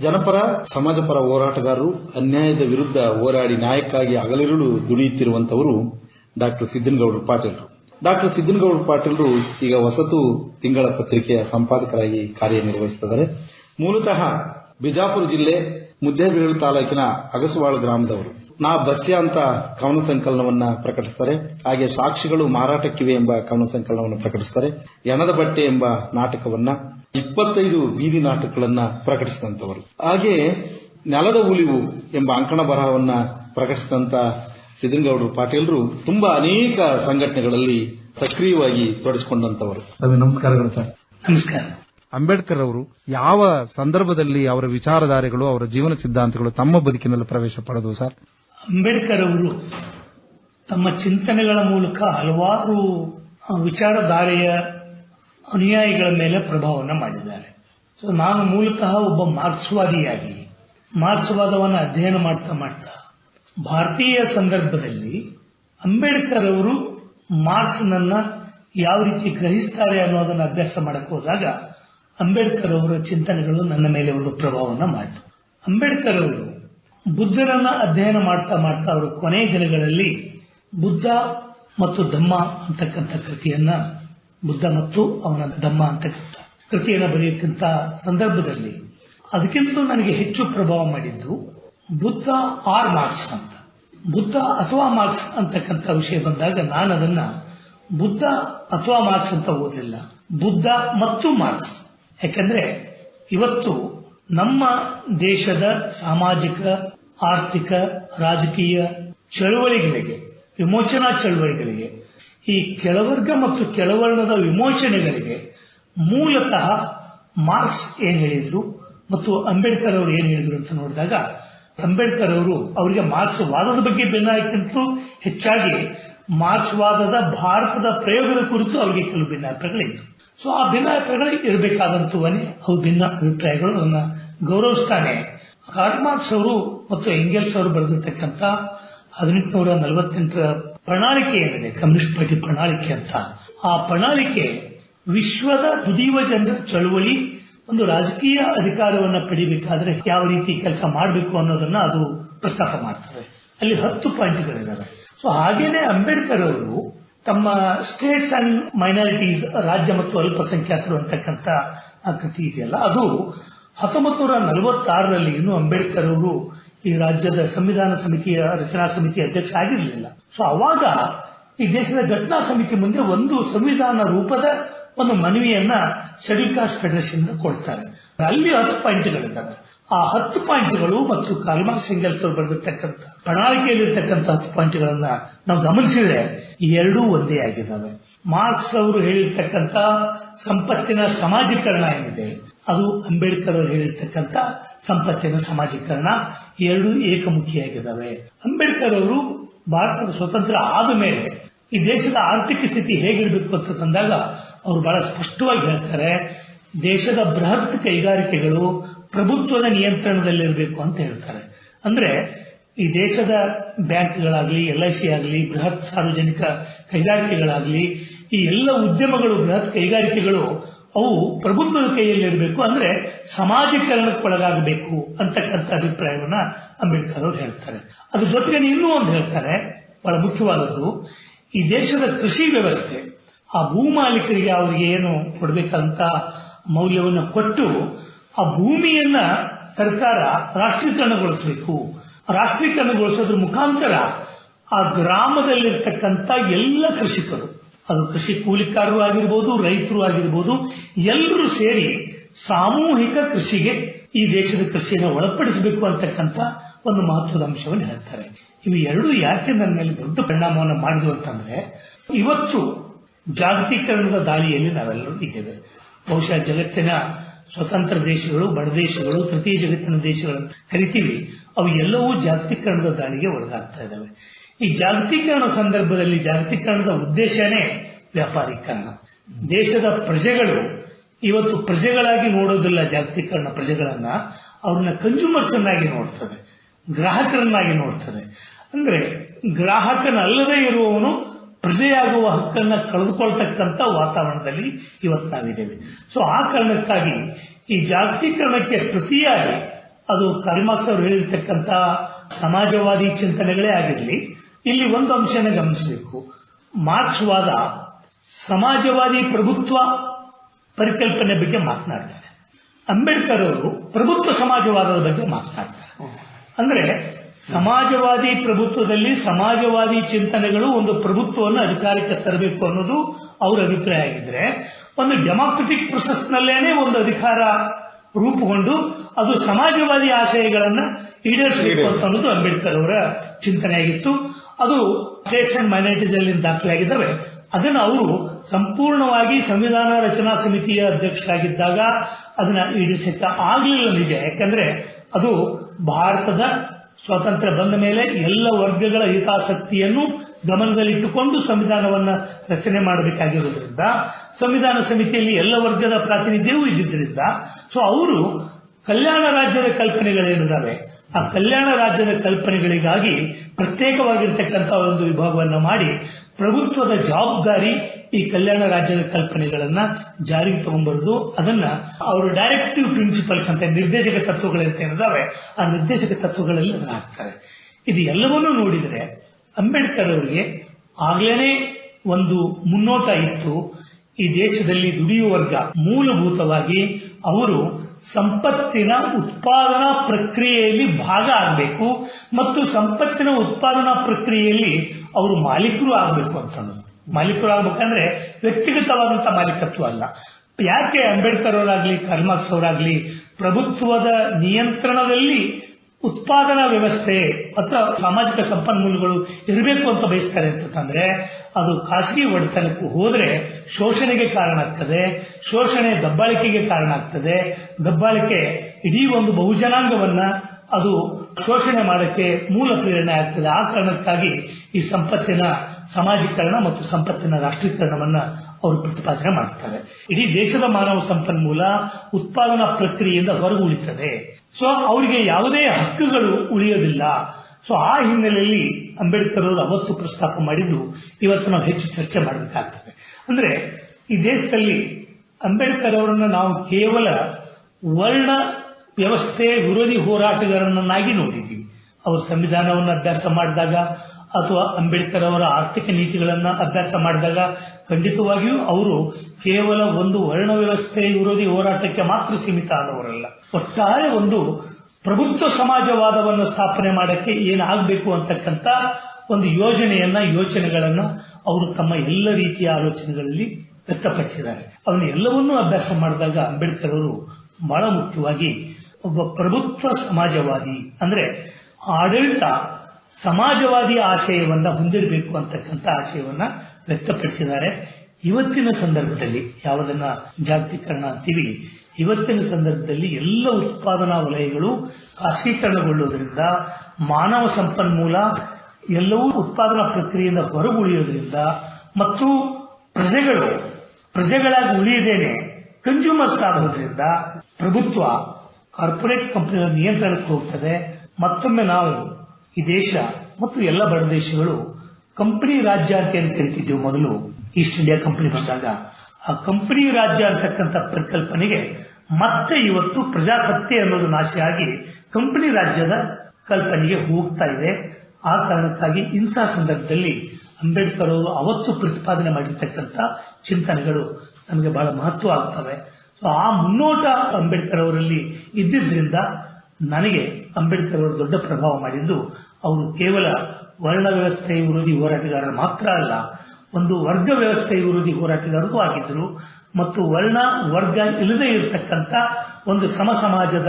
ಜನಪರ, ಸಮಾಜಪರ ಹೋರಾಟಗಾರರು, ಅನ್ಯಾಯದ ವಿರುದ್ಧ ಹೋರಾಡಿ ನಾಯಕಾಗಿ ಅಗಲಿರುಳು ದುಡಿಯುತ್ತಿರುವಂತವರು ಡಾಕ್ಟರ್ ಸಿದ್ದನಗೌಡರು ಪಾಟೀಲ್ರು. ಡಾಕ್ಟರ್ ಸಿದ್ದನಗೌಡರು ಪಾಟೀಲ್ರು ಈಗ ಹೊಸತು ತಿಂಗಳ ಪತ್ರಿಕೆಯ ಸಂಪಾದಕರಾಗಿ ಕಾರ್ಯನಿರ್ವಹಿಸುತ್ತಿದ್ದಾರೆ. ಮೂಲತಃ ಬಿಜಾಪುರ ಜಿಲ್ಲೆ ಮುದ್ದೇಬಿಹಾಳ ತಾಲೂಕಿನ ಅಗಸವಾಳ ಗ್ರಾಮದವರು. ನಾ ಬಸ್ಯ ಅಂತ ಕವನ ಸಂಕಲನವನ್ನ ಪ್ರಕಟಿಸ್ತಾರೆ. ಹಾಗೆ ಸಾಕ್ಷಿಗಳು ಮಾರಾಟಕ್ಕಿವೆ ಎಂಬ ಕವನ ಸಂಕಲನವನ್ನು ಪ್ರಕಟಿಸ್ತಾರೆ. ಎಣದ ಬಟ್ಟೆ ಎಂಬ ನಾಟಕವನ್ನ ಇಪ್ಪತ್ತೈದು ಬೀದಿ ನಾಟಕಗಳನ್ನು ಪ್ರಕಟಿಸಿದಂತವರು ಹಾಗೆ ನೆಲದ ಉಲಿವು ಎಂಬ ಅಂಕಣ ಬರಹವನ್ನು ಪ್ರಕಟಿಸಿದಂತ ಸಿದ್ದನಗೌಡರು ಪಾಟೀಲ್ರು ತುಂಬಾ ಅನೇಕ ಸಂಘಟನೆಗಳಲ್ಲಿ ಸಕ್ರಿಯವಾಗಿ ತೊಡಗಿಸಿಕೊಂಡಂತವರು ನಮಸ್ಕಾರಗಳು ಸರ್. ನಮಸ್ಕಾರ. ಅಂಬೇಡ್ಕರ್ ಅವರು ಯಾವ ಸಂದರ್ಭದಲ್ಲಿ ಅವರ ವಿಚಾರಧಾರೆಗಳು ಅವರ ಜೀವನ ಸಿದ್ಧಾಂತಗಳು ತಮ್ಮ ಬದುಕಿನಲ್ಲಿ ಪ್ರವೇಶ ಪಡೆದವು ಸರ್? ಅಂಬೇಡ್ಕರ್ ಅವರು ತಮ್ಮ ಚಿಂತನೆಗಳ ಮೂಲಕ ಹಲವಾರು ವಿಚಾರಧಾರೆಯ ಅನುಯಾಯಿಗಳ ಮೇಲೆ ಪ್ರಭಾವವನ್ನು ಮಾಡಿದ್ದಾರೆ. ಸೊ ನಾನು ಮೂಲತಃ ಒಬ್ಬ ಮಾರ್ಕ್ಸ್ವಾದಿಯಾಗಿ, ಮಾರ್ಕ್ಸ್ವಾದವನ್ನು ಅಧ್ಯಯನ ಮಾಡ್ತಾ ಮಾಡ್ತಾ, ಭಾರತೀಯ ಸಂದರ್ಭದಲ್ಲಿ ಅಂಬೇಡ್ಕರ್ ಅವರು ಮಾರ್ಕ್ಸ್ನನ್ನ ಯಾವ ರೀತಿ ಗ್ರಹಿಸ್ತಾರೆ ಅನ್ನೋದನ್ನು ಅಭ್ಯಾಸ ಮಾಡಕ್ಕೆ ಹೋದಾಗ, ಅಂಬೇಡ್ಕರ್ ಅವರ ಚಿಂತನೆಗಳು ನನ್ನ ಮೇಲೆ ಒಂದು ಪ್ರಭಾವವನ್ನು ಮಾಡಿತು. ಅಂಬೇಡ್ಕರ್ ಅವರು ಬುದ್ಧರನ್ನ ಅಧ್ಯಯನ ಮಾಡ್ತಾ ಮಾಡ್ತಾ ಅವರು ಕೊನೆ ದಿನಗಳಲ್ಲಿ ಬುದ್ಧ ಮತ್ತು ಧಮ್ಮ ಅಂತಕ್ಕಂಥ ಕೃತಿಯನ್ನ ಬುದ್ಧ ಮತ್ತು ಅವನ ಧಮ್ಮ ಅಂತಕ್ಕಂಥ ಕೃತಿಯನ್ನು ಬರೆಯತಕ್ಕಂಥ ಸಂದರ್ಭದಲ್ಲಿ ಅದಕ್ಕಿಂತಲೂ ನನಗೆ ಹೆಚ್ಚು ಪ್ರಭಾವ ಮಾಡಿದ್ದು ಬುದ್ಧ ಆರ್ ಮಾರ್ಕ್ಸ್ ಅಂತ. ಬುದ್ಧ ಅಥವಾ ಮಾರ್ಕ್ಸ್ ಅಂತಕ್ಕಂಥ ವಿಷಯ ಬಂದಾಗ ನಾನು ಅದನ್ನ ಬುದ್ಧ ಅಥವಾ ಮಾರ್ಕ್ಸ್ ಅಂತ ಓದಲಿಲ್ಲ ಬುದ್ಧ ಮತ್ತು ಮಾರ್ಕ್ಸ್. ಯಾಕಂದ್ರೆ ಇವತ್ತು ನಮ್ಮ ದೇಶದ ಸಾಮಾಜಿಕ, ಆರ್ಥಿಕ, ರಾಜಕೀಯ ಚಳುವಳಿಗಳಿಗೆ, ವಿಮೋಚನಾ ಚಳವಳಿಗಳಿಗೆ ಈ ಕೆಳವರ್ಗ ಮತ್ತು ಕೆಳವರ್ಣದ ವಿಮೋಚನೆಗಳಿಗೆ ಮೂಲತಃ ಮಾರ್ಕ್ಸ್ ಏನ್ ಹೇಳಿದ್ರು ಮತ್ತು ಅಂಬೇಡ್ಕರ್ ಅವರು ಏನ್ ಹೇಳಿದ್ರು ಅಂತ ನೋಡಿದಾಗ ಅಂಬೇಡ್ಕರ್ ಅವರು ಅವರಿಗೆ ಮಾರ್ಕ್ಸ್ ವಾದದ ಬಗ್ಗೆ ಭಿನ್ನಾಯಕ್ಕಿಂತಲೂ ಹೆಚ್ಚಾಗಿ ಮಾರ್ಕ್ಸ್ ವಾದದ ಭಾರತದ ಪ್ರಯೋಗದ ಕುರಿತು ಅವರಿಗೆ ಕೆಲವು ಭಿನ್ನಾಭಿಪ್ರಾಯಗಳಿತ್ತು ಸೊ ಆ ಭಿನ್ನಾಭಿಪ್ರಾಯಗಳು ಇರಬೇಕಾದಂತವನೇ ಅವು ಭಿನ್ನ ಅಭಿಪ್ರಾಯಗಳು ಅದನ್ನ ಗೌರವಿಸ್ತಾನೆ. ಕಾರ್ಲ್ ಮಾರ್ಕ್ಸ್ ಅವರು ಮತ್ತು ಎಂಗೆಲ್ಸ್ ಅವರು ಬರೆದಿರ್ತಕ್ಕಂಥ ಹದಿನೆಂಟುನೂರ ನಲವತ್ತೆಂಟರ ಪ್ರಣಾಳಿಕೆ ಏನಿದೆ ಕಮ್ಯುನಿಸ್ಟ್ ಪಾರ್ಟಿ ಪ್ರಣಾಳಿಕೆ ಅಂತ. ಆ ಪ್ರಣಾಳಿಕೆ ವಿಶ್ವದ ದುಡಿಯುವ ಜನರ ಚಳುವಳಿ, ಒಂದು ರಾಜಕೀಯ ಅಧಿಕಾರವನ್ನ ಪಡಿಬೇಕಾದ್ರೆ ಯಾವ ರೀತಿ ಕೆಲಸ ಮಾಡಬೇಕು ಅನ್ನೋದನ್ನ ಅದು ಪ್ರಸ್ತಾಪ ಮಾಡ್ತಾರೆ. ಅಲ್ಲಿ ಹತ್ತು ಪಾಯಿಂಟ್ಗಳಿದ್ದಾವೆ ಸೊ ಹಾಗೇನೆ ಅಂಬೇಡ್ಕರ್ ಅವರು ತಮ್ಮ ಸ್ಟೇಟ್ಸ್ ಅಂಡ್ ಮೈನಾರಿಟೀಸ್ ರಾಜ್ಯ ಮತ್ತು ಅಲ್ಪಸಂಖ್ಯಾತರು ಅಂತಕ್ಕಂಥ ಕೃತಿ ಇದೆಯಲ್ಲ, ಅದು ಹತ್ತೊಂಬತ್ತು ನೂರ ನಲವತ್ತಾರರಲ್ಲಿ ಇನ್ನು ಅಂಬೇಡ್ಕರ್ ಅವರು ಈ ರಾಜ್ಯದ ಸಂವಿಧಾನ ಸಮಿತಿಯ ರಚನಾ ಸಮಿತಿ ಅಧ್ಯಕ್ಷ ಆಗಿರಲಿಲ್ಲ. ಸೊ ಅವಾಗ ಈ ದೇಶದ ಘಟನಾ ಸಮಿತಿ ಮುಂದೆ ಒಂದು ಸಂವಿಧಾನ ರೂಪದ ಒಂದು ಮನವಿಯನ್ನ ಶೆಡ್ಯೂಲ್ ಕಾಸ್ಟ್ ಫೆಡರೇಷನ್ ಕೊಡ್ತಾರೆ. ಅಲ್ಲಿ ಹತ್ತು ಪಾಯಿಂಟ್ಗಳಿದ್ದಾವೆ ಆ ಹತ್ತು ಪಾಯಿಂಟ್ಗಳು ಮತ್ತು ಕಾರ್ಮಾರ್ಕ್ಸ್ ಸಿಂಗಲ್ ಬರೆದಿರ್ತಕ್ಕಂಥ ಪ್ರಣಾಳಿಕೆಯಲ್ಲಿರ್ತಕ್ಕಂಥ ಹತ್ತು ಪಾಯಿಂಟ್ಗಳನ್ನ ನಾವು ಗಮನಿಸಿದ್ರೆ ಎರಡೂ ಒಂದೇ ಆಗಿದ್ದಾವೆ. ಮಾರ್ಕ್ಸ್ ಅವರು ಹೇಳಿರ್ತಕ್ಕಂಥ ಸಂಪತ್ತಿನ ಸಮಾಜೀಕರಣ ಏನಿದೆ ಅದು ಅಂಬೇಡ್ಕರ್ ಅವರು ಹೇಳಿರ್ತಕ್ಕಂಥ ಸಂಪತ್ತಿನ ಸಮಾಜೀಕರಣ ಎರಡು ಏಕಮುಖಿಯಾಗಿದ್ದಾವೆ. ಅಂಬೇಡ್ಕರ್ ಅವರು ಭಾರತದ ಸ್ವತಂತ್ರ ಆದ ಮೇಲೆ ಈ ದೇಶದ ಆರ್ಥಿಕ ಸ್ಥಿತಿ ಹೇಗಿರಬೇಕು ಅಂತ ತಂದಾಗ ಅವರು ಬಹಳ ಸ್ಪಷ್ಟವಾಗಿ ಹೇಳ್ತಾರೆ, ದೇಶದ ಬೃಹತ್ ಕೈಗಾರಿಕೆಗಳು ಪ್ರಭುತ್ವದ ನಿಯಂತ್ರಣದಲ್ಲಿರಬೇಕು ಅಂತ ಹೇಳ್ತಾರೆ. ಅಂದ್ರೆ ಈ ದೇಶದ ಬ್ಯಾಂಕ್ಗಳಾಗಲಿ, ಎಲ್ ಐ ಸಿ ಆಗಲಿ, ಬೃಹತ್ ಸಾರ್ವಜನಿಕ ಕೈಗಾರಿಕೆಗಳಾಗಲಿ, ಈ ಎಲ್ಲ ಉದ್ಯಮಗಳು, ಬೃಹತ್ ಕೈಗಾರಿಕೆಗಳು ಅವು ಪ್ರಭುತ್ವದ ಕೈಯಲ್ಲಿರಬೇಕು ಅಂದ್ರೆ ಸಮಾಜೀಕರಣಕ್ಕೆ ಒಳಗಾಗಬೇಕು ಅಂತಕ್ಕಂಥ ಅಭಿಪ್ರಾಯವನ್ನ ಅಂಬೇಡ್ಕರ್ ಅವರು ಹೇಳ್ತಾರೆ. ಅದ್ರ ಜೊತೆಗೆ ಇನ್ನೂ ಒಂದು ಹೇಳ್ತಾರೆ, ಬಹಳ ಮುಖ್ಯವಾದದ್ದು, ಈ ದೇಶದ ಕೃಷಿ ವ್ಯವಸ್ಥೆ, ಆ ಭೂಮಾಲೀಕರಿಗೆ ಅವರಿಗೆ ಏನು ಕೊಡಬೇಕಂತ ಮೌಲ್ಯವನ್ನು ಕೊಟ್ಟು ಆ ಭೂಮಿಯನ್ನ ಸರ್ಕಾರ ರಾಷ್ಟ್ರೀಕರಣಗೊಳಿಸಬೇಕು. ರಾಷ್ಟ್ರೀಕರಣಗೊಳಿಸೋದ್ರ ಮುಖಾಂತರ ಆ ಗ್ರಾಮದಲ್ಲಿರ್ತಕ್ಕಂಥ ಎಲ್ಲ ಕೃಷಿಕರು ಅದು ಕೃಷಿ ಕೂಲಿಕಾರರು ಆಗಿರ್ಬೋದು, ರೈತರು ಆಗಿರ್ಬೋದು, ಎಲ್ಲರೂ ಸೇರಿ ಸಾಮೂಹಿಕ ಕೃಷಿಗೆ ಈ ದೇಶದ ಕೃಷಿಯನ್ನು ಒಳಪಡಿಸಬೇಕು ಅಂತಕ್ಕಂಥ ಒಂದು ಮಹತ್ವದ ಅಂಶವನ್ನು ಹೇಳ್ತಾರೆ. ಇವು ಎರಡೂ ಯಾಕೆ ನನ್ನ ಮೇಲೆ ದೊಡ್ಡ ಪರಿಣಾಮವನ್ನು ಮಾಡಿದ್ರು ಅಂತಂದ್ರೆ, ಇವತ್ತು ಜಾಗತೀಕರಣದ ದಾಳಿಯಲ್ಲಿ ನಾವೆಲ್ಲರೂ ಇದ್ದೇವೆ. ಬಹುಶಃ ಜಗತ್ತಿನ ಸ್ವತಂತ್ರ ದೇಶಗಳು, ಬಡ ದೇಶಗಳು, ತೃತೀಯ ಜಗತ್ತಿನ ದೇಶಗಳನ್ನು ಕರಿತೀವಿ, ಅವು ಎಲ್ಲವೂ ಜಾಗತೀಕರಣದ ದಾಳಿಗೆ ಒಳಗಾಗ್ತಾ ಇದ್ದಾವೆ. ಈ ಜಾಗತೀಕರಣ ಸಂದರ್ಭದಲ್ಲಿ ಜಾಗತೀಕರಣದ ಉದ್ದೇಶನೇ ವ್ಯಾಪಾರೀಕರಣ. ದೇಶದ ಪ್ರಜೆಗಳು ಇವತ್ತು ಪ್ರಜೆಗಳಾಗಿ ನೋಡೋದಿಲ್ಲ ಜಾಗತೀಕರಣ ಪ್ರಜೆಗಳನ್ನ, ಅವ್ರನ್ನ ಕನ್ಸ್ಯೂಮರ್ಸ್ ಅನ್ನಾಗಿ ನೋಡ್ತದೆ ಗ್ರಾಹಕರನ್ನಾಗಿ ನೋಡ್ತದೆ ಅಂದ್ರೆ ಗ್ರಾಹಕನಲ್ಲದೆ ಇರುವವನು ಪ್ರಜೆಯಾಗುವ ಹಕ್ಕನ್ನ ಕಳೆದುಕೊಳ್ತಕ್ಕಂಥ ವಾತಾವರಣದಲ್ಲಿ ಇವತ್ತು ನಾವಿದ್ದೇವೆ. ಸೊ ಆ ಕಾರಣಕ್ಕಾಗಿ ಈ ಜಾಗತೀಕರಣಕ್ಕೆ ಪ್ರತಿಯಾಗಿ ಅದು ಕರ್ಮಾಸ್ ಅವರು ಹೇಳಿರ್ತಕ್ಕಂಥ ಸಮಾಜವಾದಿ ಚಿಂತನೆಗಳೇ ಆಗಿರಲಿ ಇಲ್ಲಿ ಒಂದು ಅಂಶನ ಗಮನಿಸಬೇಕು. ಮಾರ್ಕ್ಸ್ವಾದ ಸಮಾಜವಾದಿ ಪ್ರಭುತ್ವ ಪರಿಕಲ್ಪನೆ ಬಗ್ಗೆ ಮಾತನಾಡ್ತಾರೆ. ಅಂಬೇಡ್ಕರ್ ಅವರು ಪ್ರಭುತ್ವ ಸಮಾಜವಾದದ ಬಗ್ಗೆ ಮಾತನಾಡ್ತಾರೆ. ಅಂದ್ರೆ ಸಮಾಜವಾದಿ ಪ್ರಭುತ್ವದಲ್ಲಿ ಸಮಾಜವಾದಿ ಚಿಂತನೆಗಳು ಒಂದು ಪ್ರಭುತ್ವವನ್ನು ಅಧಿಕಾರಕ್ಕೆ ತರಬೇಕು ಅನ್ನೋದು ಅವರ ಅಭಿಪ್ರಾಯ ಆಗಿದ್ರೆ ಒಂದು ಡೆಮಾಕ್ರೆಟಿಕ್ ಪ್ರೊಸೆಸ್ನಲ್ಲೇನೆ ಒಂದು ಅಧಿಕಾರ ರೂಪುಗೊಂಡು ಅದು ಸಮಾಜವಾದಿ ಆಶಯಗಳನ್ನು ಈಡೇರಿಸಬೇಕು ಅಂತ ಅನ್ನೋದು ಅಂಬೇಡ್ಕರ್ ಅವರ ಚಿಂತನೆ ಆಗಿತ್ತು ಅದು ಸ್ಟೇಟ್ಸ್ ಅಂಡ್ ಮೈನಾರಿಟೀಸ್ ಅಲ್ಲಿ ದಾಖಲಾಗಿದ್ದಾವೆ. ಅದನ್ನು ಅವರು ಸಂಪೂರ್ಣವಾಗಿ ಸಂವಿಧಾನ ರಚನಾ ಸಮಿತಿಯ ಅಧ್ಯಕ್ಷರಾಗಿದ್ದಾಗ ಅದನ್ನ ಈಡೇರಿಸಕ್ಕೆ ಆಗಲಿಲ್ಲ ನಿಜ. ಯಾಕಂದ್ರೆ ಅದು ಭಾರತದ ಸ್ವಾತಂತ್ರ್ಯ ಬಂದ ಮೇಲೆ ಎಲ್ಲ ವರ್ಗಗಳ ಹಿತಾಸಕ್ತಿಯನ್ನು ಗಮನದಲ್ಲಿಟ್ಟುಕೊಂಡು ಸಂವಿಧಾನವನ್ನು ರಚನೆ ಮಾಡಬೇಕಾಗಿರುವುದರಿಂದ, ಸಂವಿಧಾನ ಸಮಿತಿಯಲ್ಲಿ ಎಲ್ಲ ವರ್ಗದ ಪ್ರಾತಿನಿಧ್ಯವೂ ಇದ್ದಿದ್ದರಿಂದ, ಸೊ, ಅವರು ಕಲ್ಯಾಣ ರಾಜ್ಯದ ಕಲ್ಪನೆಗಳೇನಿದ್ದಾವೆ ಆ ಕಲ್ಯಾಣ ರಾಜ್ಯದ ಕಲ್ಪನೆಗಳಿಗಾಗಿ ಪ್ರತ್ಯೇಕವಾಗಿರ್ತಕ್ಕಂಥ ಒಂದು ವಿಭಾಗವನ್ನು ಮಾಡಿ ಪ್ರಭುತ್ವದ ಜವಾಬ್ದಾರಿ ಈ ಕಲ್ಯಾಣ ರಾಜ್ಯದ ಕಲ್ಪನೆಗಳನ್ನ ಜಾರಿಗೆ ತಗೊಂಡ್ಬರುದು ಅದನ್ನ ಅವರು ಡೈರೆಕ್ಟಿವ್ ಪ್ರಿನ್ಸಿಪಲ್ಸ್ ಅಂತ ನಿರ್ದೇಶಕ ತತ್ವಗಳಂತ ಏನಿದಾವೆ, ಆ ನಿರ್ದೇಶಕ ತತ್ವಗಳಲ್ಲಿ ಅದನ್ನ ಹಾಕ್ತಾರೆ. ಇದು ಎಲ್ಲವನ್ನೂ ನೋಡಿದರೆ ಅಂಬೇಡ್ಕರ್ ಅವರಿಗೆ ಆಗ್ಲೇನೆ ಒಂದು ಮುನ್ನೋಟ ಇತ್ತು. ಈ ದೇಶದಲ್ಲಿ ದುಡಿಯುವ ವರ್ಗ ಮೂಲಭೂತವಾಗಿ ಅವರು ಸಂಪತ್ತಿನ ಉತ್ಪಾದನಾ ಪ್ರಕ್ರಿಯೆಯಲ್ಲಿ ಭಾಗ ಆಗಬೇಕು ಮತ್ತು ಸಂಪತ್ತಿನ ಉತ್ಪಾದನಾ ಪ್ರಕ್ರಿಯೆಯಲ್ಲಿ ಅವರು ಮಾಲೀಕರು ಆಗಬೇಕು ಅಂತ ಮಾಲೀಕರು ಆಗ್ಬೇಕಂದ್ರೆ ವ್ಯಕ್ತಿಗತವಾದಂತಹ ಮಾಲೀಕತ್ವ ಅಲ್ಲ. ಯಾಕೆ ಅಂಬೇಡ್ಕರ್ ಅವರಾಗ್ಲಿ ಕರ್ಮಾಕ್ಸ್ ಅವರಾಗ್ಲಿ ಪ್ರಭುತ್ವದ ನಿಯಂತ್ರಣದಲ್ಲಿ ಉತ್ಪಾದನಾ ವ್ಯವಸ್ಥೆ ಅಥವಾ ಸಾಮಾಜಿಕ ಸಂಪನ್ಮೂಲಗಳು ಇರಬೇಕು ಅಂತ ಬಯಸ್ತಾರೆ ಅಂತಂದ್ರೆ ಅದು ಖಾಸಗಿ ಒಡೆತನಕ್ಕೂ ಹೋದ್ರೆ ಶೋಷಣೆಗೆ ಕಾರಣ ಆಗ್ತದೆ, ಶೋಷಣೆ ದಬ್ಬಾಳಿಕೆಗೆ ಕಾರಣ ಆಗ್ತದೆ, ದಬ್ಬಾಳಿಕೆ ಇಡೀ ಒಂದು ಬಹುಜನಾಂಗವನ್ನ ಅದು ಶೋಷಣೆ ಮಾಡಕ್ಕೆ ಮೂಲ ಪ್ರೇರಣೆ ಆಗ್ತದೆ. ಆ ಕಾರಣಕ್ಕಾಗಿ ಈ ಸಂಪತ್ತಿನ ಸಮಾಜೀಕರಣ ಮತ್ತು ಸಂಪತ್ತಿನ ರಾಷ್ಟ್ರೀಕರಣವನ್ನ ಅವರು ಪ್ರತಿಪಾದನೆ ಮಾಡ್ತಾರೆ. ಇಡೀ ದೇಶದ ಮಾನವ ಸಂಪನ್ಮೂಲ ಉತ್ಪಾದನಾ ಪ್ರಕ್ರಿಯೆಯಿಂದ ಹೊರಗೆ ಉಳಿತದೆ. ಸೊ ಅವರಿಗೆ ಯಾವುದೇ ಹಕ್ಕುಗಳು ಉಳಿಯೋದಿಲ್ಲ. ಸೊ ಆ ಹಿನ್ನೆಲೆಯಲ್ಲಿ ಅಂಬೇಡ್ಕರ್ ಅವರು ಅವತ್ತು ಪ್ರಸ್ತಾಪ ಮಾಡಿದ್ದು, ಇವತ್ತು ನಾವು ಹೆಚ್ಚು ಚರ್ಚೆ ಮಾಡಬೇಕಾಗ್ತದೆ. ಅಂದ್ರೆ, ಈ ದೇಶದಲ್ಲಿ ಅಂಬೇಡ್ಕರ್ ಅವರನ್ನು ನಾವು ಕೇವಲ ವರ್ಣ ವ್ಯವಸ್ಥೆ ವಿರೋಧಿ ಹೋರಾಟಗಾರನನ್ನಾಗಿ ನೋಡಿದ್ದೀವಿ. ಅವರು ಸಂವಿಧಾನವನ್ನು ಅಭ್ಯಾಸ ಮಾಡಿದಾಗ ಅಥವಾ ಅಂಬೇಡ್ಕರ್ ಅವರ ಆರ್ಥಿಕ ನೀತಿಗಳನ್ನು ಅಭ್ಯಾಸ ಮಾಡಿದಾಗ ಖಂಡಿತವಾಗಿಯೂ ಅವರು ಕೇವಲ ಒಂದು ವರ್ಣ ವ್ಯವಸ್ಥೆ ವಿರೋಧಿ ಹೋರಾಟಕ್ಕೆ ಮಾತ್ರ ಸೀಮಿತ ಆದವರಲ್ಲ ಒಟ್ಟಾರೆ ಒಂದು ಪ್ರಭುತ್ವ ಸಮಾಜವಾದವನ್ನು ಸ್ಥಾಪನೆ ಮಾಡಕ್ಕೆ ಏನಾಗಬೇಕು ಅಂತಕ್ಕಂಥ ಒಂದು ಯೋಜನೆಯನ್ನ, ಯೋಚನೆಗಳನ್ನ ಅವರು ತಮ್ಮ ಎಲ್ಲ ರೀತಿಯ ಆಲೋಚನೆಗಳಲ್ಲಿ ವ್ಯಕ್ತಪಡಿಸಿದ್ದಾರೆ. ಅವನ ಎಲ್ಲವನ್ನೂ ಅಭ್ಯಾಸ ಮಾಡಿದಾಗ ಅಂಬೇಡ್ಕರ್ ಅವರು ಬಹಳ ಮುಖ್ಯವಾಗಿ ಒಬ್ಬ ಪ್ರಭುತ್ವ ಸಮಾಜವಾದಿ. ಅಂದ್ರೆ ಆಡಳಿತ ಸಮಾಜವಾದಿ ಆಶಯವನ್ನು ಹೊಂದಿರಬೇಕು ಅಂತಕ್ಕಂಥ ಆಶಯವನ್ನು ವ್ಯಕ್ತಪಡಿಸಿದ್ದಾರೆ. ಇವತ್ತಿನ ಸಂದರ್ಭದಲ್ಲಿ ಯಾವುದನ್ನ ಜಾಗತೀಕರಣ ಅಂತೀವಿ? ಇವತ್ತಿನ ಸಂದರ್ಭದಲ್ಲಿ ಎಲ್ಲ ಉತ್ಪಾದನಾ ವಲಯಗಳು ಖಾಸಗೀಕರಣಗೊಳ್ಳುವುದರಿಂದ ಮಾನವ ಸಂಪನ್ಮೂಲ ಎಲ್ಲವೂ ಉತ್ಪಾದನಾ ಪ್ರಕ್ರಿಯೆಯಿಂದ ಹೊರಗುಳಿಯೋದ್ರಿಂದ ಮತ್ತು ಪ್ರಜೆಗಳು, ಪ್ರಜೆಗಳಾಗಿ ಉಳಿಯದೇನೆ ಕನ್ಸ್ಯೂಮರ್ಸ್ ಆಗೋದ್ರಿಂದ ಪ್ರಭುತ್ವ ಕಾರ್ಪೊರೇಟ್ ಕಂಪನಿಗಳ ನಿಯಂತ್ರಣಕ್ಕೆ ಹೋಗ್ತದೆ. ಮತ್ತೊಮ್ಮೆ ನಾವು ಈ ದೇಶ ಮತ್ತು ಎಲ್ಲ ಬಡ ದೇಶಗಳು ಕಂಪನಿ ರಾಜ್ಯ ಅಂತ ಏನು ಕರಿತಿದ್ದೆವು ಮೊದಲು? ಈಸ್ಟ್ ಇಂಡಿಯಾ ಕಂಪನಿ ಬಂದಾಗ. ಆ ಕಂಪನಿ ರಾಜ್ಯ ಅಂತಕ್ಕಂಥ ಪರಿಕಲ್ಪನೆಗೆ ಮತ್ತೆ ಇವತ್ತು ಪ್ರಜಾಸತ್ತೆ ಅನ್ನೋದು ನಾಶಿಯಾಗಿ ಕಂಪನಿ ರಾಜ್ಯದ ಕಲ್ಪನೆಗೆ ಹೋಗ್ತಾ ಇದೆ. ಆ ಕಾರಣಕ್ಕಾಗಿ ಇಂಥ ಸಂದರ್ಭದಲ್ಲಿ ಅಂಬೇಡ್ಕರ್ ಅವರು ಅವತ್ತು ಪ್ರತಿಪಾದನೆ ಮಾಡಿರ್ತಕ್ಕಂಥ ಚಿಂತನೆಗಳು ನಮಗೆ ಬಹಳ ಮಹತ್ವ ಆಗ್ತವೆ. ಸೊ ಆ ಮುನ್ನೋಟ ಅಂಬೇಡ್ಕರ್ ಅವರಲ್ಲಿ ಇದ್ದಿದ್ದರಿಂದ ನನಗೆ ಅಂಬೇಡ್ಕರ್ ಅವರು ದೊಡ್ಡ ಪ್ರಭಾವ ಮಾಡಿದ್ದು ಅವರು ಕೇವಲ ವರ್ಣ ವ್ಯವಸ್ಥೆ ವಿರೋಧಿ ಹೋರಾಟಗಾರರು ಮಾತ್ರ ಅಲ್ಲ ಒಂದು ವರ್ಗ ವ್ಯವಸ್ಥೆ ವಿರೋಧಿ ಹೋರಾಟಗಾರರು ಆಗಿದ್ದರು. ಮತ್ತು ವರ್ಣ ವರ್ಗ ಇಲ್ಲದೆ ಇರತಕ್ಕಂಥ ಒಂದು ಸಮ ಸಮಾಜದ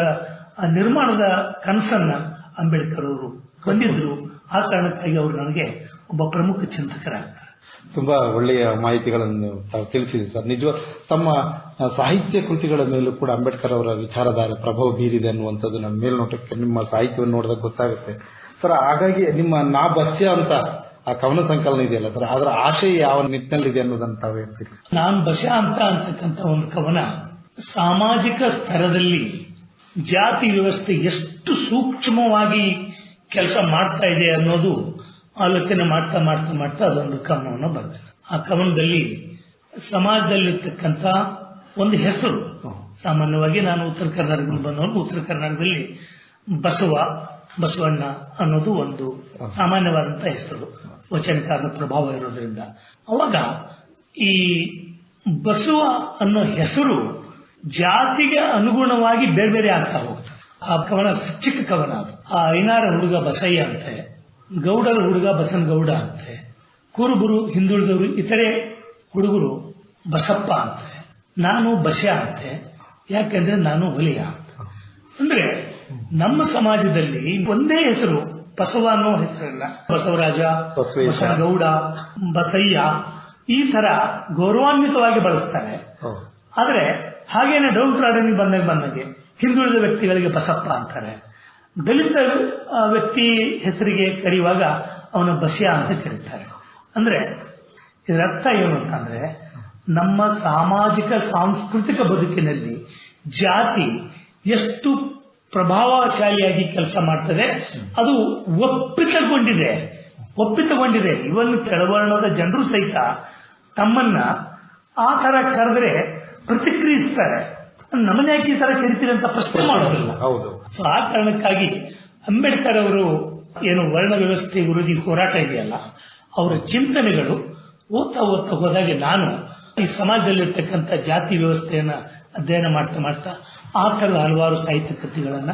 ನಿರ್ಮಾಣದ ಕನಸನ್ನ ಅಂಬೇಡ್ಕರ್ ಅವರು ಹೊಂದಿದ್ರು ಆ ಕಾರಣಕ್ಕಾಗಿ ಅವರು ನನಗೆ ಒಬ್ಬ ಪ್ರಮುಖ ಚಿಂತಕರಾಗ್ತಾರೆ. ತುಂಬಾ ಒಳ್ಳೆಯ ಮಾಹಿತಿಗಳನ್ನು ತಾವು ತಿಳಿಸಿದ್ರಿ ಸರ್. ನಿಜ ತಮ್ಮ ಸಾಹಿತ್ಯ ಕೃತಿಗಳ ಮೇಲೂ ಕೂಡ ಅಂಬೇಡ್ಕರ್ ಅವರ ವಿಚಾರಧಾರೆ ಪ್ರಭಾವ ಬೀರಿದೆ ಅನ್ನುವಂಥದ್ದು ನಮ್ಮ ಮೇಲ್ನೋಟಕ್ಕೆ ನಿಮ್ಮ ಸಾಹಿತ್ಯವನ್ನು ನೋಡಿದಾಗ ಗೊತ್ತಾಗುತ್ತೆ. ಸರ್, ಹಾಗಾಗಿ ನಿಮ್ಮ ನಾ ಬಸ್ಯ ಅಂತ ಆ ಕವನ ಸಂಕಲನ ಇದೆಯಲ್ಲ ಸರ್, ಅದರ ಆಶಯ ಯಾವ ನಿಟ್ಟಿನಲ್ಲಿದೆ ಅನ್ನೋದನ್ನು ತಾವು ಹೇಳ್ತೀರಿ? ನಾನ್ ಬಸ್ಯ ಅಂತ ಅಂತಕ್ಕಂಥ ಒಂದು ಕವನ, ಸಾಮಾಜಿಕ ಸ್ತರದಲ್ಲಿ ಜಾತಿ ವ್ಯವಸ್ಥೆ ಎಷ್ಟು ಸೂಕ್ಷ್ಮವಾಗಿ ಕೆಲಸ ಮಾಡ್ತಾ ಇದೆ ಅನ್ನೋದು ಆಲೋಚನೆ ಮಾಡ್ತಾ ಮಾಡ್ತಾ ಮಾಡ್ತಾ ಅದೊಂದು ಕವನವನ್ನು ಬರೆದೆ ಆ ಕವನದಲ್ಲಿ ಸಮಾಜದಲ್ಲಿರ್ತಕ್ಕಂಥ ಒಂದು ಹೆಸರು. ಸಾಮಾನ್ಯವಾಗಿ ನಾನು ಉತ್ತರ ಕರ್ನಾಟಕದಲ್ಲಿ ಬಂದವನು ಉತ್ತರ ಕರ್ನಾಟಕದಲ್ಲಿ ಬಸವ ಬಸವಣ್ಣ ಅನ್ನೋದು ಒಂದು ಸಾಮಾನ್ಯವಾದಂತಹ ಹೆಸರು. ವಚನಕಾರನ ಪ್ರಭಾವ ಇರೋದ್ರಿಂದ. ಅವಾಗ ಈ ಬಸವ ಅನ್ನೋ ಹೆಸರು ಜಾತಿಗೆ ಅನುಗುಣವಾಗಿ ಬೇರೆ ಬೇರೆ ಆಗ್ತಾ ಹೋಗ್ತದೆ. ಆ ಕವನ ಚಿಕ್ಕ ಕವನ ಅದು. ಆ ಐನಾರ ಹುಡುಗ ಬಸಯ್ಯ ಅಂತೆ. ಗೌಡರ ಹುಡುಗ ಬಸನಗೌಡ ಅಂತೆ. ಕುರುಬರು ಹಿಂದುಳಿದವರು ಇತರೆ ಹುಡುಗರು ಬಸಪ್ಪ ಅಂತೆ. ನಾನು ಬಸ್ಯ ಅಂತೆ. ಯಾಕೆಂದ್ರೆ ನಾನು ಒಲಿಯ ಅಂತ. ಅಂದ್ರೆ ನಮ್ಮ ಸಮಾಜದಲ್ಲಿ ಒಂದೇ ಹೆಸರು ಬಸವ ಅನ್ನೋ ಹೆಸರಿಲ್ಲ. ಬಸವರಾಜ. ಬಸನಗೌಡ ಬಸಯ್ಯ ಈ ತರ ಗೌರವಾನ್ವಿತವಾಗಿ ಬಳಸ್ತಾರೆ. ಆದ್ರೆ ಹಾಗೇನೆ ಡೌನ್ ಟ್ರಾಡನಿಗೆ ಬಂದಾಗ ಬಂದಂಗೆ ಹಿಂದುಳಿದ ವ್ಯಕ್ತಿಗಳಿಗೆ ಬಸಪ್ಪ ಅಂತಾರೆ. ದಲಿತ ವ್ಯಕ್ತಿ ಹೆಸರಿಗೆ ಕರೆಯುವಾಗ ಅವನ ಬಸ್ಯ ಅಂತ ಕರೀತಾರೆ ಅಂದ್ರೆ, ಇದರ ಅರ್ಥ ಏನು ಅಂತಂದ್ರೆ, ನಮ್ಮ ಸಾಮಾಜಿಕ, ಸಾಂಸ್ಕೃತಿಕ ಬದುಕಿನಲ್ಲಿ ಜಾತಿ ಎಷ್ಟು ಪ್ರಭಾವಶಾಲಿಯಾಗಿ ಕೆಲಸ ಮಾಡ್ತದೆ, ಅದು ಒಪ್ಪಿತಗೊಂಡಿದೆ. ಒಪ್ಪಿತಗೊಂಡಿದೆ. ಇವನ್ ಕೆಳವರ್ಣದ ಜನರು ಸಹಿತ ತಮ್ಮನ್ನ ಆ ತರ ಕರೆದ್ರೆ ಪ್ರತಿಕ್ರಿಯಿಸ್ತಾರೆ. ಯಾಕೆ ಈ ತರ ಕರಿತೀರಿ ಅಂತ ಪ್ರಶ್ನೆ ಮಾಡೋದಿಲ್ಲ ಹೌದು. ಸೊ ಆ ಕಾರಣಕ್ಕಾಗಿ ಅಂಬೇಡ್ಕರ್ ಅವರು ಏನು ವರ್ಣ ವ್ಯವಸ್ಥೆ ವಿರೋಧಿ ಹೋರಾಟ ಇದೆಯಲ್ಲ ಅವರ ಚಿಂತನೆಗಳು ಓದ್ತಾ ಓದ್ತಾ ಹೋದಾಗ ನಾನು ಈ ಸಮಾಜದಲ್ಲಿರ್ತಕ್ಕಂಥ ಜಾತಿ ವ್ಯವಸ್ಥೆಯನ್ನ ಅಧ್ಯಯನ ಮಾಡ್ತಾ ಮಾಡ್ತಾ ಆ ತರ ಹಲವಾರು ಸಾಹಿತ್ಯ ಕೃತಿಗಳನ್ನ.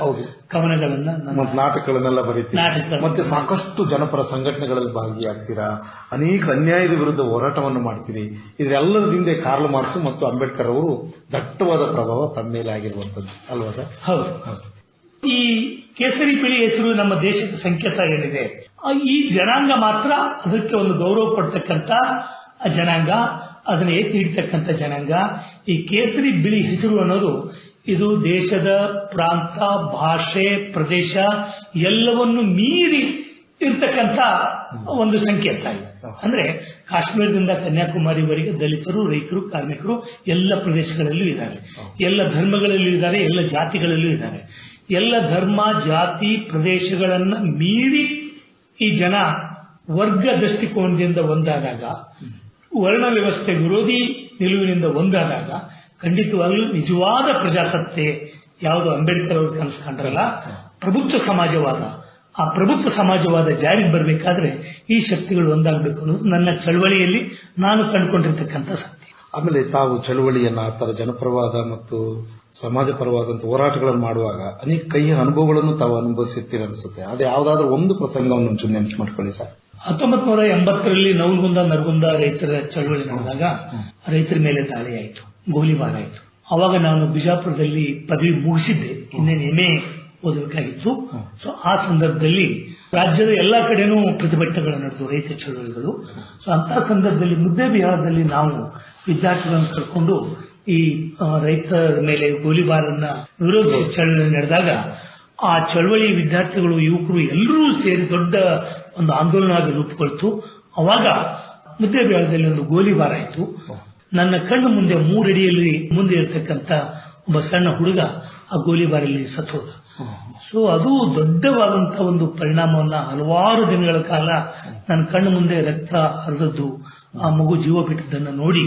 ಕವನಗಳನ್ನ ನಾಟಕಗಳನ್ನೆಲ್ಲ ಬರೀತೀರಿ. ನಾಟಕ ಮತ್ತೆ ಸಾಕಷ್ಟು ಜನಪರ ಸಂಘಟನೆಗಳಲ್ಲಿ ಭಾಗಿಯಾಗ್ತೀರಾ? ಅನೇಕ ಅನ್ಯಾಯದ ವಿರುದ್ಧ ಹೋರಾಟವನ್ನು ಮಾಡ್ತೀರಿ. ಇದೆಲ್ಲರ ಹಿಂದೆ ಕಾರ್ಲ್ ಮಾರ್ಕ್ಸ್ ಮತ್ತು ಅಂಬೇಡ್ಕರ್ ಅವರು ದಟ್ಟವಾದ ಪ್ರಭಾವ ತಮ್ಮ ಮೇಲೆ ಆಗಿರುವಂತದ್ದು ಅಲ್ವಾ ಸರ್? ಹೌದು. ಈ ಕೇಸರಿ ಬಿಳಿ ಹೆಸರು ನಮ್ಮ ದೇಶದ ಸಂಕೇತ ಏನಿದೆ? ಈ ಜನಾಂಗ ಮಾತ್ರ ಅದಕ್ಕೆ ಒಂದು ಗೌರವ ಕೊಡ್ತಕ್ಕಂಥ ಆ ಜನಾಂಗ, ಅದನ್ನ ಎತ್ತಿ ಹಿಡಿತಕ್ಕಂಥ ಜನಾಂಗ. ಈ ಕೇಸರಿ ಬಿಳಿ ಹೆಸರು ಅನ್ನೋದು ಇದು ದೇಶದ ಪ್ರಾಂತ, ಭಾಷೆ, ಪ್ರದೇಶ ಎಲ್ಲವನ್ನು ಮೀರಿ ಇರ್ತಕ್ಕಂಥ ಒಂದು ಸಂಕೇತ ಇದೆ. ಅಂದ್ರೆ ಕಾಶ್ಮೀರದಿಂದ ಕನ್ಯಾಕುಮಾರಿವರೆಗೆ ದಲಿತರು, ರೈತರು, ಕಾರ್ಮಿಕರು ಎಲ್ಲ ಪ್ರದೇಶಗಳಲ್ಲೂ ಇದ್ದಾರೆ. ಎಲ್ಲ ಧರ್ಮಗಳಲ್ಲೂ ಇದ್ದಾರೆ, ಎಲ್ಲ ಜಾತಿಗಳಲ್ಲೂ ಇದ್ದಾರೆ. ಎಲ್ಲ ಧರ್ಮ, ಜಾತಿ, ಪ್ರದೇಶಗಳನ್ನು ಮೀರಿ ಈ ಜನ ವರ್ಗ ದೃಷ್ಟಿಕೋನದಿಂದ ಒಂದಾದಾಗ ವರ್ಣ ವ್ಯವಸ್ಥೆ ವಿರೋಧಿ ನಿಲುವಿನಿಂದ ಒಂದಾದಾಗ ಖಂಡಿತವಾಗಲೂ ನಿಜವಾದ ಪ್ರಜಾಸತ್ತೆ ಯಾವುದು ಅಂಬೇಡ್ಕರ್ ಅವರು ಕನಸ್ಕೊಂಡ್ರಲ್ಲ ಪ್ರಭುತ್ವ ಸಮಾಜವಾದ. ಆ ಪ್ರಭುತ್ವ ಸಮಾಜವಾದ ಜಾರಿಗೆ ಬರಬೇಕಾದ್ರೆ ಈ ಶಕ್ತಿಗಳು ಒಂದಾಗಬೇಕು ಅನ್ನೋದು ನನ್ನ ಚಳವಳಿಯಲ್ಲಿ ನಾನು ಕಂಡುಕೊಂಡಿರ್ತಕ್ಕಂಥ ಸತ್ಯ. ಆಮೇಲೆ ತಾವು ಚಳುವಳಿಯನ್ನ ಆ ಥರ ಜನಪರವಾದ ಮತ್ತು ಸಮಾಜ ಪರವಾದಂತ ಹೋರಾಟಗಳನ್ನು ಮಾಡುವಾಗ ಅನೇಕ ಕೈಯ ಅನುಭವಗಳನ್ನು ತಾವು ಅನುಭವಿಸುತ್ತೀರಿ ಅನಿಸುತ್ತೆ. ಅದು ಯಾವುದಾದ್ರೂ ಒಂದು ಪ್ರಸಂಗವನ್ನು ನೆನಪು ಮಾಡ್ಕೊಳ್ಳಿ ಸರ್. ಹತ್ತೊಂಬತ್ ನೂರ ಎಂಬತ್ತರಲ್ಲಿ ನವಲ್ಗುಂದ, ನರಗುಂದ ರೈತರ ಚಳವಳಿ ನಡೆದಾಗ ರೈತರ ಮೇಲೆ ದಾಳಿ ಆಯಿತು ಗೋಲಿಬಾರ್ ಆಯಿತು. ಅವಾಗ ನಾನು ಬಿಜಾಪುರದಲ್ಲಿ ಪದವಿ ಮುಗಿಸಿದ್ದೆ. ಇನ್ನೇನು ಎಮೆ ಓದಬೇಕಾಗಿತ್ತು. ಸೊ ಆ ಸಂದರ್ಭದಲ್ಲಿ ರಾಜ್ಯದ ಎಲ್ಲಾ ಕಡೆನೂ ಪ್ರತಿಭಟನೆಗಳು ನಡೆದು ರೈತ ಚಳವಳಿಗಳು. ಸೊ ಅಂತ ಸಂದರ್ಭದಲ್ಲಿ ಮುದ್ದೆ ಬಿಹಾರದಲ್ಲಿ ನಾವು ವಿದ್ಯಾರ್ಥಿಗಳನ್ನು ಕರ್ಕೊಂಡು ಈ ರೈತರ ಮೇಲೆ ಗೋಲಿಬಾರನ್ನ ವಿರೋಧಿಸಿ ಚಳವಳಿ ನಡೆದಾಗ ಆ ಚಳವಳಿ ವಿದ್ಯಾರ್ಥಿಗಳು, ಯುವಕರು ಎಲ್ಲರೂ ಸೇರಿ ದೊಡ್ಡ ಒಂದು ಆಂದೋಲನವಾಗಿ ರೂಪುಗೊಳ್ತು. ಅವಾಗ ಮುದ್ದೆ ಬೇಳದಲ್ಲಿ ಒಂದು ಗೋಲಿಬಾರ್ ಆಯಿತು ನನ್ನ ಕಣ್ಣು ಮುಂದೆ ಮೂರಡಿಯಲ್ಲಿ ಮುಂದೆ ಇರತಕ್ಕಂತ ಒಬ್ಬ ಸಣ್ಣ ಹುಡುಗ ಆ ಗೋಲಿಬಾರಲ್ಲಿ ಸತ್ತೋದ ಸೊ ಅದು ದೊಡ್ಡವಾದಂತಹ ಒಂದು ಪರಿಣಾಮವನ್ನ ಹಲವಾರು ದಿನಗಳ ಕಾಲ ನನ್ನ ಕಣ್ಣು ಮುಂದೆ ರಕ್ತ ಹರಿದದ್ದು. ಆ ಮಗು ಜೀವ ಬಿಟ್ಟಿದ್ದನ್ನು ನೋಡಿ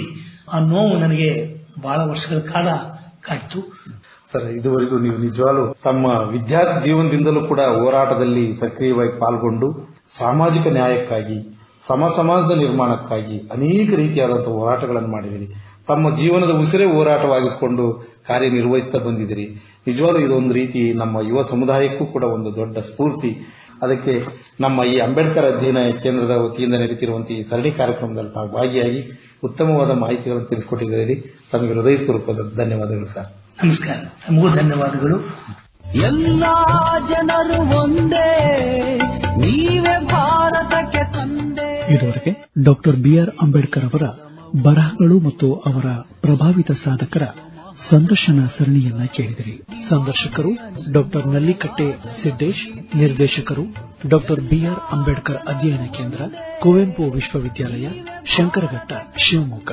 ಆ ನೋವು ನನಗೆ ಬಹಳ ವರ್ಷಗಳ ಕಾಲ ಕಾಯ್ತು. ಸರ್, ಇದುವರೆಗೂ ನೀವು ನಿಜವಾಗ್ಲೂ ತಮ್ಮ ವಿದ್ಯಾರ್ಥಿ ಜೀವನದಿಂದಲೂ ಕೂಡ ಹೋರಾಟದಲ್ಲಿ ಸಕ್ರಿಯವಾಗಿ ಪಾಲ್ಗೊಂಡು ಸಾಮಾಜಿಕ ನ್ಯಾಯಕ್ಕಾಗಿ, ಸಮ ಸಮಾಜದ ನಿರ್ಮಾಣಕ್ಕಾಗಿ ಅನೇಕ ರೀತಿಯಾದಂತಹ ಹೋರಾಟಗಳನ್ನು ಮಾಡಿದಿರಿ. ತಮ್ಮ ಜೀವನದ ಉಸಿರೇ ಹೋರಾಟವಾಗಿಸಿಕೊಂಡು ಕಾರ್ಯನಿರ್ವಹಿಸ್ತಾ ಬಂದಿದ್ದೀರಿ ನಿಜವಾಗ್ಲೂ ಇದೊಂದು ರೀತಿ ನಮ್ಮ ಯುವ ಸಮುದಾಯಕ್ಕೂ ಕೂಡ ಒಂದು ದೊಡ್ಡ ಸ್ಫೂರ್ತಿ. ಅದಕ್ಕೆ ನಮ್ಮ ಈ ಅಂಬೇಡ್ಕರ್ ಅಧ್ಯಯನ ಕೇಂದ್ರದ ವತಿಯಿಂದ ನಡೀತಿರುವಂತಹ ಈ ಸರಣಿ ಕಾರ್ಯಕ್ರಮದಲ್ಲಿ ತಾವು ಭಾಗಿಯಾಗಿ ಉತ್ತಮವಾದ ಮಾಹಿತಿಗಳನ್ನು ತಿಳಿಸಿಕೊಟ್ಟಿದ್ದೀರಿ. ತಮಗೆ ಹೃದಯಪೂರ್ವಕ ಧನ್ಯವಾದಗಳು ಸರ್. ನಮಸ್ಕಾರ. ತಮಗೂ ಧನ್ಯವಾದಗಳು. ಎಲ್ಲ ಜನರು ಒಂದೇ ನೀವೇ ಭಾರತಕ್ಕೆ ತಂದೆ. ಇದುವರೆಗೆ ಡಾಕ್ಟರ್ ಬಿಆರ್ ಅಂಬೇಡ್ಕರ್ ಅವರ ಬರಹಗಳು ಮತ್ತು ಅವರ ಪ್ರಭಾವಿತ ಸಾಧಕರ ಸಂದರ್ಶನ ಸರಣಿಯನ್ನ ಕೇಳಿದಿರಿ. ಸಂದರ್ಶಕರು ಡಾಕ್ಟರ್ ನಲ್ಲಿಕಟ್ಟೆ ಸಿದ್ದೇಶ್ ನಿರ್ದೇಶಕರು ಡಾಕ್ಟರ್ ಬಿಆರ್ ಅಂಬೇಡ್ಕರ್ ಅಧ್ಯಯನ ಕೇಂದ್ರ ಕುವೆಂಪು ವಿಶ್ವವಿದ್ಯಾಲಯ ಶಂಕರಘಟ್ಟ ಶಿವಮೊಗ್ಗ.